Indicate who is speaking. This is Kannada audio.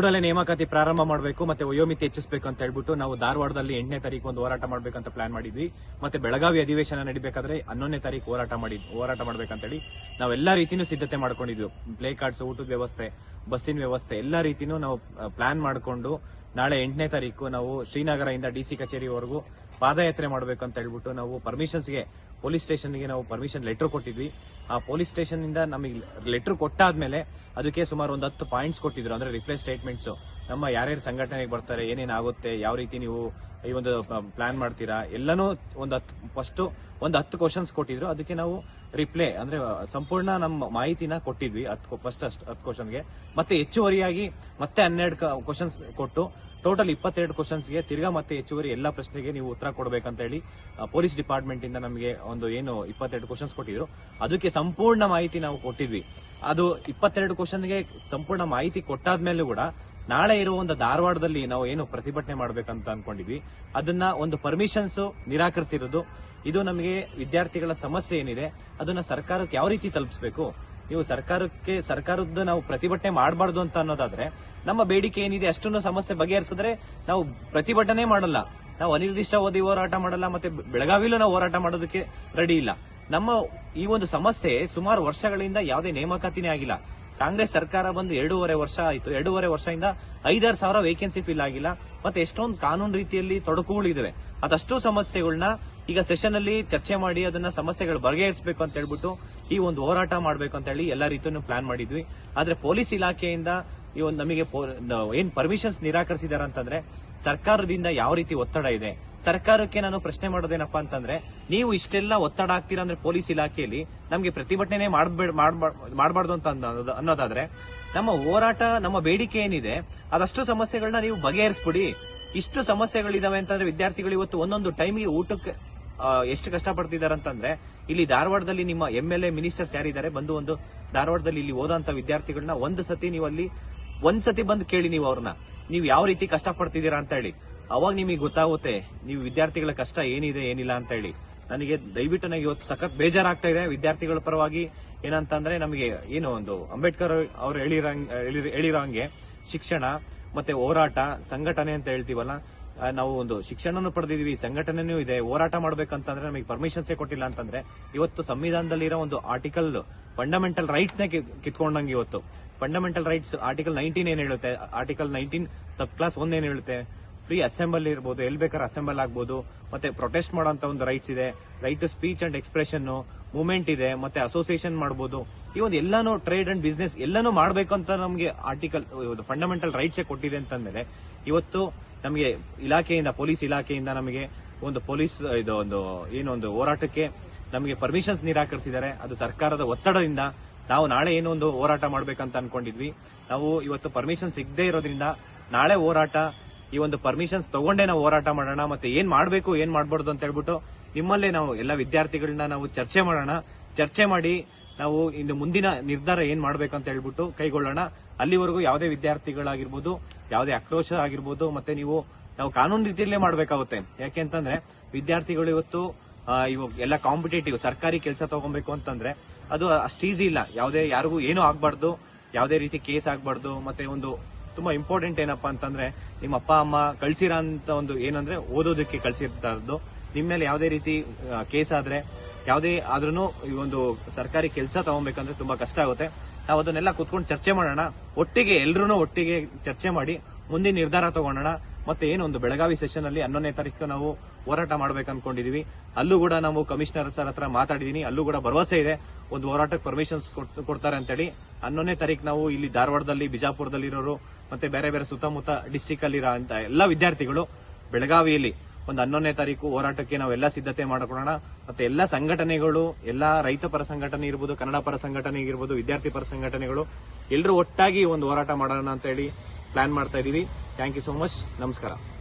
Speaker 1: ಕೂಡಲೇ ನೇಮಕಾತಿ ಪ್ರಾರಂಭ ಮಾಡಬೇಕು, ಮತ್ತೆ ವಯೋಮಿತಿ ಹೆಚ್ಚಿಸಬೇಕು ಅಂತ ಹೇಳ್ಬಿಟ್ಟು ನಾವು ಧಾರವಾಡದಲ್ಲಿ ಎಂಟನೇ ತಾರೀಕು ಒಂದು ಹೋರಾಟ ಮಾಡಬೇಕಂತ ಪ್ಲಾನ್ ಮಾಡಿದ್ವಿ. ಮತ್ತೆ ಬೆಳಗಾವಿ ಅಧಿವೇಶನ ನಡಿಬೇಕಾದ್ರೆ ಹನ್ನೊಂದನೇ ತಾರೀಕು ಹೋರಾಟ ಮಾಡಿ ಹೋರಾಟ ಮಾಡ್ಬೇಕಂತೇಳಿ ನಾವೆಲ್ಲಾ ರೀತಿನೂ ಸಿದ್ಧತೆ ಮಾಡ್ಕೊಂಡಿದ್ವಿ. ಪ್ಲೇ ಕಾರ್ಡ್ಸ್, ಊಟದ ವ್ಯವಸ್ಥೆ ಬಸ್ಸಿನ ವ್ಯವಸ್ಥೆ ಎಲ್ಲ ರೀತಿನೂ ನಾವು ಪ್ಲಾನ್ ಮಾಡಿಕೊಂಡು ನಾಳೆ ಎಂಟನೇ ತಾರೀಕು ನಾವು ಶ್ರೀನಗರದಿಂದ ಡಿಸಿ ಕಚೇರಿವರೆಗೂ ಪಾದಯಾತ್ರೆ ಮಾಡಬೇಕು ಅಂತ ಹೇಳ್ಬಿಟ್ಟು ನಾವು ಪರ್ಮಿಷನ್ಸ್ಗೆ ಪೊಲೀಸ್ ಸ್ಟೇಷನ್ಗೆ ನಾವು ಪರ್ಮಿಷನ್ ಲೆಟರ್ ಕೊಟ್ಟಿದ್ವಿ. ಆ ಪೊಲೀಸ್ ಸ್ಟೇಷನ್ ಇಂದ ನಮಗೆ ಲೆಟರ್ ಕೊಟ್ಟಾದ್ಮೇಲೆ ಅದಕ್ಕೆ ಸುಮಾರು ಒಂದು ಹತ್ತು ಪಾಯಿಂಟ್ಸ್ ಕೊಟ್ಟಿದ್ರು, ಅಂದ್ರೆ ರಿಪ್ಲೈ ಸ್ಟೇಟ್ಮೆಂಟ್ಸ್ ನಮ್ಮ ಯಾರ್ಯಾರು ಸಂಘಟನೆಗೆ ಬರ್ತಾರೆ, ಏನೇನಾಗುತ್ತೆ, ಯಾವ ರೀತಿ ನೀವು ಈ ಒಂದು ಪ್ಲಾನ್ ಮಾಡ್ತೀರಾ, ಎಲ್ಲನೂ ಒಂದು ಹತ್ತು ಫಸ್ಟ್ ಒಂದು ಹತ್ತು ಕ್ವಶನ್ಸ್ ಕೊಟ್ಟಿದ್ರು. ಅದಕ್ಕೆ ನಾವು ರಿಪ್ಲೈ ಅಂದ್ರೆ, ಸಂಪೂರ್ಣ ನಮ್ಮ ಮಾಹಿತಿನ ಕೊಟ್ಟಿದ್ವಿ ಹತ್ತು ಫಸ್ಟ್ ಅಷ್ಟು ಹತ್ತು ಕ್ವಶನ್ಗೆ ಮತ್ತೆ ಹೆಚ್ಚುವರಿಯಾಗಿ ಮತ್ತೆ ಹನ್ನೆರಡು ಕ್ವಶನ್ಸ್ ಕೊಟ್ಟು ಟೋಟಲ್ ಇಪ್ಪತ್ತೆರಡು ಕ್ವಶನ್ಸ್ಗೆ ತಿರ್ಗಾ ಮತ್ತೆ ಹೆಚ್ಚುವರಿ ಎಲ್ಲ ಪ್ರಶ್ನೆಗೆ ನೀವು ಉತ್ತರ ಕೊಡಬೇಕಂತ ಹೇಳಿ ಪೊಲೀಸ್ ಡಿಪಾರ್ಟ್ಮೆಂಟ್ ಇಂದ ನಮಗೆ ಒಂದು ಏನು ಇಪ್ಪತ್ತೆರಡು ಕ್ವಶನ್ಸ್ ಕೊಟ್ಟಿದ್ರು. ಅದಕ್ಕೆ ಸಂಪೂರ್ಣ ಮಾಹಿತಿ ನಾವು ಕೊಟ್ಟಿದ್ವಿ. ಅದು ಇಪ್ಪತ್ತೆರಡು ಕ್ವಶನ್ಗೆ ಸಂಪೂರ್ಣ ಮಾಹಿತಿ ಕೊಟ್ಟಾದ್ಮೇಲೂ ಕೂಡ ನಾಳೆ ಇರುವ ಒಂದು ಧಾರವಾಡದಲ್ಲಿ ನಾವು ಏನು ಪ್ರತಿಭಟನೆ ಮಾಡಬೇಕಂತ ಅನ್ಕೊಂಡಿದ್ವಿ. ಅದನ್ನ ಒಂದು ಪರ್ಮಿಷನ್ಸ್ ನಿರಾಕರಿಸಿರೋದು. ಇದು ನಮಗೆ ವಿದ್ಯಾರ್ಥಿಗಳ ಸಮಸ್ಯೆ ಏನಿದೆ, ಅದನ್ನ ಸರ್ಕಾರಕ್ಕೆ ಯಾವ ರೀತಿ ತಲುಪಿಸಬೇಕು? ನೀವು ಸರ್ಕಾರಕ್ಕೆ ಸರ್ಕಾರದ ನಾವು ಪ್ರತಿಭಟನೆ ಮಾಡಬಾರ್ದು ಅಂತ ಅನ್ನೋದಾದ್ರೆ, ನಮ್ಮ ಬೇಡಿಕೆ ಏನಿದೆ ಅಷ್ಟನ್ನು ಸಮಸ್ಯೆ ಬಗೆಹರಿಸಿದ್ರೆ ನಾವು ಪ್ರತಿಭಟನೆ ಮಾಡಲ್ಲ. ನಾವು ಅನಿರ್ದಿಷ್ಟ ಓದಿ ಹೋರಾಟ ಮಾಡಲ್ಲ, ಮತ್ತೆ ಬೆಳಗಾವಿಲೂ ನಾವು ಹೋರಾಟ ಮಾಡೋದಕ್ಕೆ ರೆಡಿ ಇಲ್ಲ. ನಮ್ಮ ಈ ಒಂದು ಸಮಸ್ಯೆ ಸುಮಾರು ವರ್ಷಗಳಿಂದ ಯಾವುದೇ ನೇಮಕಾತಿನೇ ಆಗಿಲ್ಲ. ಕಾಂಗ್ರೆಸ್ ಸರ್ಕಾರ ಬಂದು ಎರಡೂವರೆ ವರ್ಷ ಆಯಿತು. ಎರಡೂವರೆ ವರ್ಷದಿಂದ ಐದಾರು ಸಾವಿರ ವೇಕೆನ್ಸಿ ಫಿಲ್ ಆಗಿಲ್ಲ. ಮತ್ತೆ ಎಷ್ಟೊಂದು ಕಾನೂನು ರೀತಿಯಲ್ಲಿ ತೊಡಕುಗಳಿದಾವೆ ಅದಷ್ಟು ಸಮಸ್ಯೆಗಳನ್ನ ಈಗ ಸೆಷನ್ ಅಲ್ಲಿ ಚರ್ಚೆ ಮಾಡಿ ಅದನ್ನ ಸಮಸ್ಯೆಗಳು ಬಗೆಹರಿಸಬೇಕು ಅಂತ ಹೇಳ್ಬಿಟ್ಟು ಈ ಒಂದು ಹೋರಾಟ ಮಾಡಬೇಕು ಅಂತ ಹೇಳಿ ಎಲ್ಲ ರೀತಿಯೂ ಪ್ಲಾನ್ ಮಾಡಿದ್ವಿ. ಆದ್ರೆ ಪೊಲೀಸ್ ಇಲಾಖೆಯಿಂದ ಈ ಒಂದು ನಮಗೆ ಏನ್ ಪರ್ಮಿಷನ್ಸ್ ನಿರಾಕರಿಸಿದಾರೆ ಅಂತಂದ್ರೆ ಸರ್ಕಾರದಿಂದ ಯಾವ ರೀತಿ ಒತ್ತಡ ಇದೆ ಸರ್ಕಾರಕ್ಕೆ ನಾನು ಪ್ರಶ್ನೆ ಮಾಡೋದೇನಪ್ಪ ಅಂತಂದ್ರೆ, ನೀವು ಇಷ್ಟೆಲ್ಲ ಒತ್ತಡ ಆಗ್ತೀರಾ ಅಂದ್ರೆ ಪೊಲೀಸ್ ಇಲಾಖೆಯಲ್ಲಿ ನಮಗೆ ಪ್ರತಿಭಟನೆ ಮಾಡಬಾರ್ದು ಅಂತ ಅನ್ನೋದು- ಅನ್ನೋದಾದ್ರೆ, ನಮ್ಮ ಹೋರಾಟ, ನಮ್ಮ ಬೇಡಿಕೆ ಏನಿದೆ, ಅದಷ್ಟು ಸಮಸ್ಯೆಗಳನ್ನ ನೀವು ಬಗೆಹರಿಸ್ಬಿಡಿ. ಇಷ್ಟು ಸಮಸ್ಯೆಗಳಿದಾವೆ ಅಂತಂದ್ರೆ ವಿದ್ಯಾರ್ಥಿಗಳು ಇವತ್ತು ಒಂದೊಂದು ಟೈಮಿಗೆ ಊಟಕ್ಕೆ ಎಷ್ಟು ಕಷ್ಟಪಡ್ತಿದ್ದಾರೆ ಅಂತಂದ್ರೆ, ಇಲ್ಲಿ ಧಾರವಾಡದಲ್ಲಿ ನಿಮ್ಮ ಎಂ ಎಲ್ ಎ ಮಿನಿಸ್ಟರ್ಸ್ ಯಾರಿದ್ದಾರೆ, ಬಂದು ಒಂದು ಧಾರವಾಡದಲ್ಲಿ ಇಲ್ಲಿ ಓದಂತ ವಿದ್ಯಾರ್ಥಿಗಳನ್ನ ಒಂದು ಸತಿ ನೀವು ಅಲ್ಲಿ ಒಂದ್ ಸತಿ ಬಂದು ಕೇಳಿ ನೀವು ಅವ್ರನ್ನ. ನೀವು ಯಾವ ರೀತಿ ಕಷ್ಟಪಡ್ತಿದ್ದೀರಾ ಅಂತ ಹೇಳಿ ಅವಾಗ ನಿಮಗೆ ಗೊತ್ತಾಗುತ್ತೆ, ನೀವು ವಿದ್ಯಾರ್ಥಿಗಳ ಕಷ್ಟ ಏನಿದೆ, ಏನಿಲ್ಲ ಅಂತ ಹೇಳಿ ನನಗೆ ದಯವಿಟ್ಟು ನನಗೆ ಇವತ್ತು ಸಖತ್ ಬೇಜಾರಾಗ್ತಾ ಇದೆ ವಿದ್ಯಾರ್ಥಿಗಳ ಪರವಾಗಿ. ಏನಂತಂದ್ರೆ ನಮಗೆ ಏನು ಒಂದು ಅಂಬೇಡ್ಕರ್ ಅವ್ರು ಹೇಳಿರ- ಹಂಗೆ ಶಿಕ್ಷಣ ಮತ್ತೆ ಹೋರಾಟ, ಸಂಘಟನೆ ಅಂತ ಹೇಳ್ತೀವಲ್ಲ ನಾವು ಒಂದು ಶಿಕ್ಷಣನೂ ಪಡೆದಿದೀವಿ ಸಂಘಟನೆನೂ ಇದೆ. ಹೋರಾಟ ಮಾಡ್ಬೇಕಂತಂದ್ರೆ ನಮಗೆ ಪರ್ಮಿಷನ್ಸೇ ಕೊಟ್ಟಿಲ್ಲ ಅಂತಂದ್ರೆ ಇವತ್ತು ಸಂವಿಧಾನದಲ್ಲಿರೋ ಒಂದು ಆರ್ಟಿಕಲ್, ಫಂಡಮೆಂಟಲ್ ರೈಟ್ಸ್ನ ಕಿತ್ಕೊಂಡಂಗೆ ಇವತ್ತು. ಫಂಡಮೆಂಟಲ್ ರೈಟ್ಸ್ ಆರ್ಟಿಕಲ್ ನೈನ್ಟೀನ್ ಏನ್ ಹೇಳುತ್ತೆ? ಆರ್ಟಿಕಲ್ ನೈನ್ಟೀನ್ ಸಬ್ ಕ್ಲಾಸ್ ಒಂದ್ ಏನ್ ಹೇಳುತ್ತೆ? ಫ್ರೀ ಅಸೆಂಬಲ್ ಇರ್ಬೋದು ಎಲ್ ಬೇಕಾದ್ರೆ ಅಸೆಂಬಲ್ ಆಗ್ಬೋದು, ಮತ್ತೆ ಪ್ರೊಟೆಸ್ಟ್ ಮಾಡುವಂತ ಒಂದು ರೈಟ್ಸ್ ಇದೆ right to speech and expression movement ಇದೆ, ಮತ್ತೆ ಅಸೋಸಿಯೇಷನ್ ಮಾಡಬಹುದು ಈ ಒಂದು ಎಲ್ಲಾನು ಟ್ರೇಡ್ ಅಂಡ್ ಬಿಸ್ನೆಸ್ ಎಲ್ಲಾನು ಮಾಡಬೇಕು ಅಂತ ನಮಗೆ ಆರ್ಟಿಕಲ್ ಫಂಡಮೆಂಟಲ್ ರೈಟ್ಸ್ ಕೊಟ್ಟಿದೆ ಅಂತಂದ್ರೆ ಇವತ್ತು ನಮಗೆ ಇಲಾಖೆಯಿಂದ ಪೊಲೀಸ್ ಇಲಾಖೆಯಿಂದ ನಮಗೆ ಒಂದು ಪೊಲೀಸ್ ಇದು ಒಂದು ಏನೊಂದು ಹೋರಾಟಕ್ಕೆ ನಮಗೆ ಪರ್ಮಿಷನ್ಸ್ ನಿರಾಕರಿಸಿದ್ದಾರೆ. ಅದು ಸರ್ಕಾರದ ಒತ್ತಡದಿಂದ ನಾವು ನಾಳೆ ಏನೋ ಒಂದು ಹೋರಾಟ ಮಾಡ್ಬೇಕಂತ ಅನ್ಕೊಂಡಿದ್ವಿ. ನಾವು ಇವತ್ತು ಪರ್ಮಿಷನ್ ಸಿಗದೆ ಇರೋದ್ರಿಂದ ನಾಳೆ ಹೋರಾಟ, ಈ ಒಂದು ಪರ್ಮಿಷನ್ಸ್ ತಗೊಂಡೇ ನಾವು ಹೋರಾಟ ಮಾಡೋಣ, ಮತ್ತೆ ಏನ್ ಮಾಡಬೇಕು, ಏನ್ ಮಾಡಬಾರ್ದು ಅಂತ ಹೇಳ್ಬಿಟ್ಟು ನಿಮ್ಮಲ್ಲೇ ನಾವು ಎಲ್ಲ ವಿದ್ಯಾರ್ಥಿಗಳನ್ನ ನಾವು ಚರ್ಚೆ ಮಾಡೋಣ. ಚರ್ಚೆ ಮಾಡಿ ನಾವು ಇನ್ನು ಮುಂದಿನ ನಿರ್ಧಾರ ಏನ್ ಮಾಡ್ಬೇಕು ಅಂತ ಹೇಳ್ಬಿಟ್ಟು ಕೈಗೊಳ್ಳೋಣ. ಅಲ್ಲಿವರೆಗೂ ಯಾವುದೇ ವಿದ್ಯಾರ್ಥಿಗಳಾಗಿರ್ಬೋದು, ಯಾವುದೇ ಆಕ್ರೋಶ ಆಗಿರ್ಬೋದು, ಮತ್ತೆ ನೀವು, ನಾವು ಕಾನೂನು ರೀತಿಯಲ್ಲೇ ಮಾಡಬೇಕಾಗುತ್ತೆ. ಯಾಕೆ ಅಂತಂದ್ರೆ ವಿದ್ಯಾರ್ಥಿಗಳು ಇವತ್ತು ಇವಾಗ ಎಲ್ಲ ಕಾಂಪಿಟೇಟಿವ್ ಸರ್ಕಾರಿ ಕೆಲಸ ತಗೊಬೇಕು ಅಂತಂದ್ರೆ ಅದು ಅಷ್ಟು ಈಸಿ ಇಲ್ಲ. ಯಾವುದೇ ಯಾರಿಗೂ ಏನೂ ಆಗ್ಬಾರ್ದು. ಯಾವುದೇ ರೀತಿ ಕೇಸ್ ಆಗ್ಬಾರ್ದು. ಮತ್ತೆ ಒಂದು ತುಂಬಾ ಇಂಪಾರ್ಟೆಂಟ್ ಏನಪ್ಪ ಅಂತಂದ್ರೆ, ನಿಮ್ಮ ಅಪ್ಪ, ಅಮ್ಮ ಕಳ್ಸಿರೋ ಅಂತ ಒಂದು ಏನಂದ್ರೆ ಓದೋದಕ್ಕೆ ಕಳ್ಸಿರ್ತಾರದ್ದು. ನಿಮ್ಮ ಮೇಲೆ ಯಾವುದೇ ರೀತಿ ಕೇಸ್ ಆದ್ರೆ ಯಾವುದೇ ಆದ್ರೂ ಈ ಒಂದು ಸರ್ಕಾರಿ ಕೆಲಸ ತಗೊಬೇಕಂದ್ರೆ ತುಂಬಾ ಕಷ್ಟ ಆಗುತ್ತೆ. ನಾವು ಅದನ್ನೆಲ್ಲ ಕುತ್ಕೊಂಡು ಚರ್ಚೆ ಮಾಡೋಣ. ಒಟ್ಟಿಗೆ ಎಲ್ರೂ ಒಟ್ಟಿಗೆ ಚರ್ಚೆ ಮಾಡಿ, ಮುಂದಿನ ನಿರ್ಧಾರ ತಗೊಳ್ಳೋಣ. ಮತ್ತೆ ಏನು ಒಂದು ಬೆಳಗಾವಿ ಸೆಷನ್ ಅಲ್ಲಿ ಹನ್ನೊಂದನೇ ತಾರೀಕು ನಾವು ಹೋರಾಟ ಮಾಡ್ಬೇಕು ಅನ್ಕೊಂಡಿದೀವಿ ಅಲ್ಲೂ ಕೂಡ ನಾವು ಕಮಿಷನರ್ ಸರ್ ಹತ್ರ ಮಾತಾಡಿದೀನಿ. ಅಲ್ಲೂ ಕೂಡ ಭರವಸೆ ಇದೆ. ಒಂದು ಹೋರಾಟಕ್ಕೆ ಪರ್ಮಿಷನ್ಸ್ ಕೊಡ್ತಾರೆ ಅಂತೇಳಿ. ಹನ್ನೊಂದನೇ ತಾರೀಕು ನಾವು ಇಲ್ಲಿ ಧಾರವಾಡದಲ್ಲಿ, ಬಿಜಾಪುರದಲ್ಲಿರೋರು, ಮತ್ತೆ ಬೇರೆ ಬೇರೆ ಸುತ್ತಮುತ್ತ ಡಿಸ್ಟಿಕ್ ಅಲ್ಲಿ ಇರೋ ಅಂತ ಎಲ್ಲ ವಿದ್ಯಾರ್ಥಿಗಳು ಬೆಳಗಾವಿಯಲ್ಲಿ ಒಂದು ಹನ್ನೊಂದನೇ ತಾರೀಕು ಹೋರಾಟಕ್ಕೆ ನಾವೆಲ್ಲ ಸಿದ್ಧತೆ ಮಾಡಿಕೊಡೋಣ ಮತ್ತೆ ಎಲ್ಲ ಸಂಘಟನೆಗಳು, ಎಲ್ಲ ರೈತ ಪರ ಸಂಘಟನೆ ಇರ್ಬೋದು, ಕನ್ನಡ ಪರ ಸಂಘಟನೆ ಇರ್ಬೋದು, ವಿದ್ಯಾರ್ಥಿ ಪರ ಸಂಘಟನೆಗಳು ಎಲ್ಲರೂ ಒಟ್ಟಾಗಿ ಒಂದು ಹೋರಾಟ ಮಾಡೋಣ ಅಂತ ಹೇಳಿ ಪ್ಲಾನ್ ಮಾಡ್ತಾ ಇದೀವಿ ಥ್ಯಾಂಕ್ ಯು ಸೋ ಮಚ್ ನಮಸ್ಕಾರ